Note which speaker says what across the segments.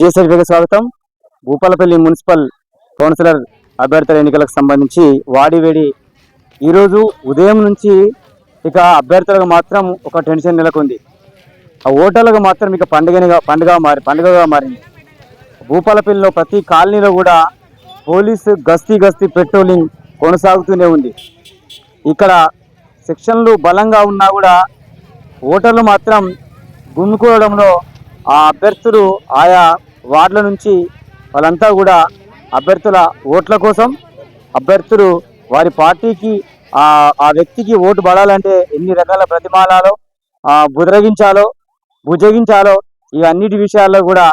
Speaker 1: కేసీఆర్కి స్వాగతం. Bhupalpally municipal councillor అభ్యర్థుల ఎన్నికలకు సంబంధించి వాడివేడి ఈరోజు ఉదయం నుంచి ఇక అభ్యర్థులకు మాత్రం ఒక టెన్షన్ నెలకొంది. ఆ ఓటర్లకు మాత్రం ఇక పండుగనిగా పండుగ మారి పండుగగా మారింది. భూపాలపల్లిలో ప్రతి కాలనీలో కూడా పోలీసు గస్తీ గస్తీ పెట్రోలింగ్ కొనసాగుతూనే ఉంది. ఇక్కడ సెక్షన్లు బలంగా ఉన్నా కూడా ఓటర్లు మాత్రం గుమ్ముకోవడంలో ఆ అభ్యర్థులు ఆయా వార్డుల నుంచి వాళ్ళంతా కూడా అభ్యర్థుల ఓట్ల కోసం అభ్యర్థులు వారి పార్టీకి ఆ వ్యక్తికి ఓటు పడాలంటే ఎన్ని రకాల ప్రతిమానాలో బుదరగించాలో భుజగించాలో ఈ అన్నిటి విషయాల్లో కూడా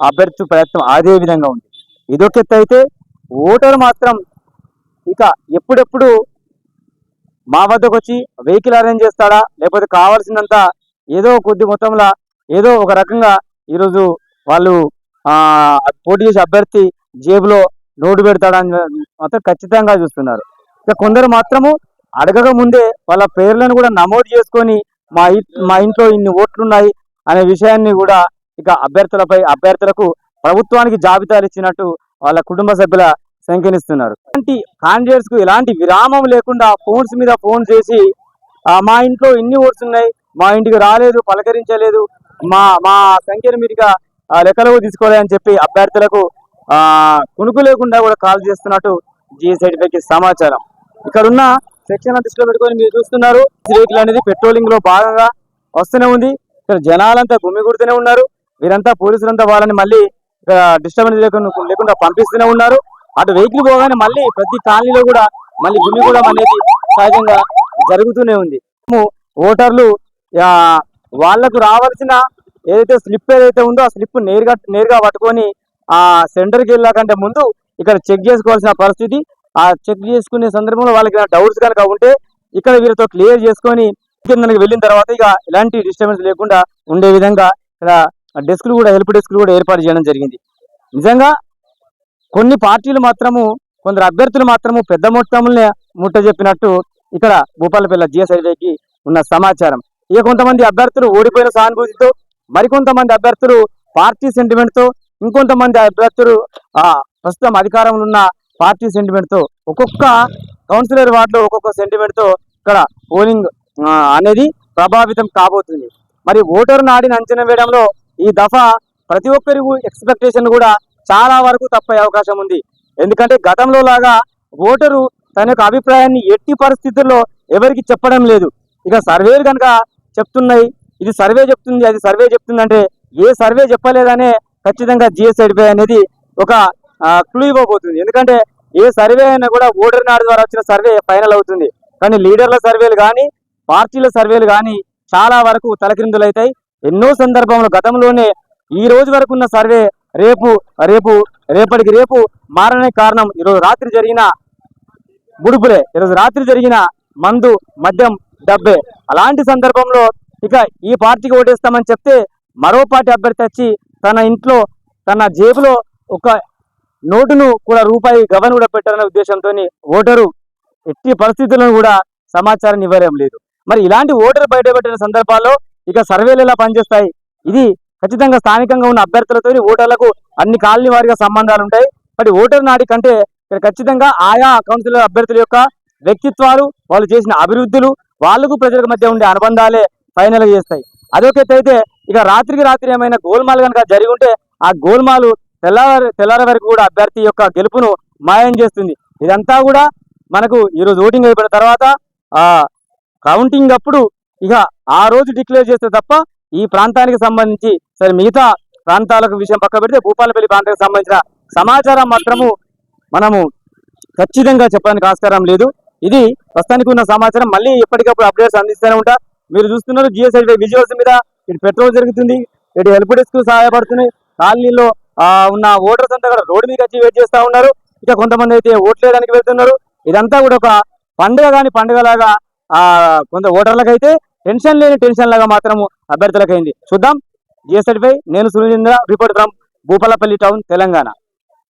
Speaker 1: అభ్యర్థి ప్రయత్నం అదే విధంగా ఉంది. ఇదొక అయితే ఓటరు మాత్రం ఇక ఎప్పుడెప్పుడు మా వద్దకు వచ్చి వెహికల్ అరేంజ్ చేస్తాడా లేకపోతే కావాల్సినంత ఏదో కొద్ది మొత్తంలో ఏదో ఒక రకంగా ఈరోజు వాళ్ళు పోటీ చేసే అభ్యర్థి జేబులో నోటు పెడతాడని మాత్రం ఖచ్చితంగా చూస్తున్నారు. ఇక కొందరు మాత్రము అడగక ముందే వాళ్ళ పేర్లను కూడా నమోదు చేసుకొని మా ఇ- మా ఇంట్లో ఇన్ని ఓట్లున్నాయి అనే విషయాన్ని కూడా ఇక అభ్యర్థులపై అభ్యర్థులకు ప్రభుత్వానికి జాబితాలు ఇచ్చినట్టు వాళ్ళ కుటుంబ సభ్యుల సంఖ్యనిస్తున్నారు. ఇలాంటి కాండిడేట్స్కు ఎలాంటి విరామం లేకుండా ఫోన్స్ మీద ఫోన్ చేసి మా ఇంట్లో ఇన్ని ఓట్స్ ఉన్నాయి మా ఇంటికి రాలేదు పలకరించలేదు మా మా సంఖ్యను మీరుగా లెక్కలకు తీసుకోలేదని చెప్పి అభ్యర్థులకు కునుకు లేకుండా కూడా కాల్ చేస్తున్నట్టు జిఎస్ఐటిపైకి సమాచారం. ఇక్కడ ఉన్న సెక్షన్ దృష్టిలో పెట్టుకొని మీరు చూస్తున్నారు. వెహికల్ అనేది పెట్రోలింగ్లో భాగంగా వస్తూనే ఉంది. ఇక్కడ జనాలంతా గుమిగూడుతూనే ఉన్నారు. వీరంతా పోలీసులంతా వాళ్ళని మళ్ళీ ఇక్కడ డిస్టర్బెన్స్ లేకుండా లేకుండా పంపిస్తూనే ఉన్నారు. అటు వెహికల్ పోగానే మళ్ళీ ప్రతి కాలనీలో కూడా మళ్ళీ గుమిగూడడం అనేది సహజంగా జరుగుతూనే ఉంది. ఓటర్లు వాళ్ళకు వాళ్ళకు రావాల్సిన ఏదైతే స్లిప్ ఏదైతే ఉందో ఆ స్లిప్ నేరుగా నేరుగా పట్టుకొని ఆ సెంటర్కి వెళ్ళాకంటే ముందు ఇక్కడ చెక్ చేసుకోవాల్సిన పరిస్థితి. ఆ చెక్ చేసుకునే సందర్భంలో వాళ్ళకి డౌట్స్ కనుక ఉంటే ఇక్కడ వీరితో క్లియర్ చేసుకొని కిందకి వెళ్ళిన తర్వాత ఇక ఎలాంటి డిస్టర్బెన్స్ లేకుండా ఉండే విధంగా ఇక్కడ డెస్క్లు కూడా హెల్ప్ డెస్క్లు కూడా ఏర్పాటు చేయడం జరిగింది. నిజంగా కొన్ని పార్టీలు మాత్రము కొందరు అభ్యర్థులు మాత్రము పెద్ద మొత్తంలో ముట్ట చెప్పినట్టు ఇక్కడ భూపాలపల్లి జిఎస్ఐకి ఉన్న సమాచారం. ఇక కొంతమంది అభ్యర్థులు ఓడిపోయిన సానుభూతితో మరికొంతమంది అభ్యర్థులు పార్టీ సెంటిమెంట్తో ఇంకొంతమంది అభ్యర్థులు ప్రస్తుతం అధికారంలో ఉన్న పార్టీ సెంటిమెంట్తో ఒక్కొక్క కౌన్సిలర్ వార్డులో ఒక్కొక్క సెంటిమెంట్తో ఇక్కడ పోలింగ్ అనేది ప్రభావితం కాబోతుంది. మరి ఓటరు నాడిని అంచనా వేయడంలో ఈ దఫా ప్రతి ఒక్కరి ఎక్స్పెక్టేషన్ కూడా చాలా వరకు తప్పే అవకాశం ఉంది. ఎందుకంటే గతంలో లాగా ఓటరు తన యొక్క అభిప్రాయాన్ని ఎట్టి పరిస్థితుల్లో ఎవరికి చెప్పడం లేదు. ఇక సర్వేలు కనుక చెప్తున్నాయి ఇది సర్వే చెప్తుంది అది సర్వే చెప్తుంది అంటే ఏ సర్వే చెప్పలేదనే ఖచ్చితంగా జిఎస్ఐడిపై అనేది ఒక క్లూ ఇవ్వబోతుంది. ఎందుకంటే ఏ సర్వే అయినా కూడా ఓటర్ నాడు ద్వారా వచ్చిన సర్వే ఫైనల్ అవుతుంది. కానీ లీడర్ల సర్వేలు కానీ పార్టీల సర్వేలు కానీ చాలా వరకు తలక్రిందులైతాయి ఎన్నో సందర్భంలో గతంలోనే ఈ రోజు వరకు ఉన్న సర్వే రేపు రేపు రేపటికి రేపు మారనే కారణం ఈరోజు రాత్రి జరిగిన బుడుపులే ఈరోజు రాత్రి జరిగిన మందు మద్యం డబ్బే. అలాంటి సందర్భంలో ఇక ఈ పార్టీకి ఓటేస్తామని చెప్తే మరో పార్టీ అభ్యర్థి వచ్చి తన ఇంట్లో తన జేబులో ఒక నోటును కూడా రూపాయి గవన్ కూడా పెట్టాలనే ఉద్దేశంతో ఓటరు ఎట్టి పరిస్థితులను కూడా సమాచారం ఇవ్వలేం లేదు. మరి ఇలాంటి ఓటరు బయటపెట్టిన సందర్భాల్లో ఇక సర్వేలు ఎలా పనిచేస్తాయి? ఇది ఖచ్చితంగా స్థానికంగా ఉన్న అభ్యర్థులతో ఓటర్లకు అన్ని కాలనీ వారిగా సంబంధాలు ఉంటాయి. మరి ఓటర్ నాడి కంటే ఇక్కడ ఖచ్చితంగా ఆయా కౌన్సిలర్ అభ్యర్థుల యొక్క వ్యక్తిత్వాలు వాళ్ళు చేసిన అభివృద్ధులు వాళ్ళకు ప్రజలకు మధ్య ఉండే అనుబంధాలే ఫైనల్ చేస్తాయి. అదొకటి అయితే ఇక రాత్రికి రాత్రి ఏమైనా గోల్మాల్ కనుక జరిగి ఉంటే ఆ గోల్మాలు తెల్లవారి తెల్లారి వరకు కూడా అభ్యర్థి యొక్క గెలుపును మాయం చేస్తుంది. ఇదంతా కూడా మనకు ఈరోజు ఓటింగ్ అయిపోయిన తర్వాత ఆ కౌంటింగ్ అప్పుడు ఇక ఆ రోజు డిక్లేర్ చేస్తే తప్ప ఈ ప్రాంతానికి సంబంధించి సరే మిగతా ప్రాంతాలకు విషయం పక్క పెడితే భూపాలపల్లి ప్రాంతానికి సంబంధించిన సమాచారం మాత్రము మనము ఖచ్చితంగా చెప్పడానికి ఆస్కారం లేదు. ఇది ప్రస్తుతానికి ఉన్న సమాచారం. మళ్ళీ ఎప్పటికప్పుడు అప్డేట్స్ అందిస్తూనే ఉంటా. మీరు చూస్తున్నారు జిఎస్ఐ విజువల్స్ మీద ఇటు పెట్రోల్ జరుగుతుంది ఇటు హెల్ప్ డెస్క్ సహాయపడుతున్నాయి. కాలనీలో ఉన్న ఓటర్స్ అంతా కూడా రోడ్డు మీద వచ్చి వెయిట్ చేస్తా ఉన్నారు. ఇక కొంతమంది అయితే ఓట్లేయడానికి వెళ్తున్నారు. ఇదంతా కూడా ఒక పండుగ కాని పండుగలాగా ఆ కొంత ఓటర్లకు అయితే టెన్షన్ లేని టెన్షన్ లాగా మాత్రము అభ్యర్థులకు అయింది చూద్దాం. జిఎస్ఐపై నేను Sunindra report from Bhupalpally town Telangana.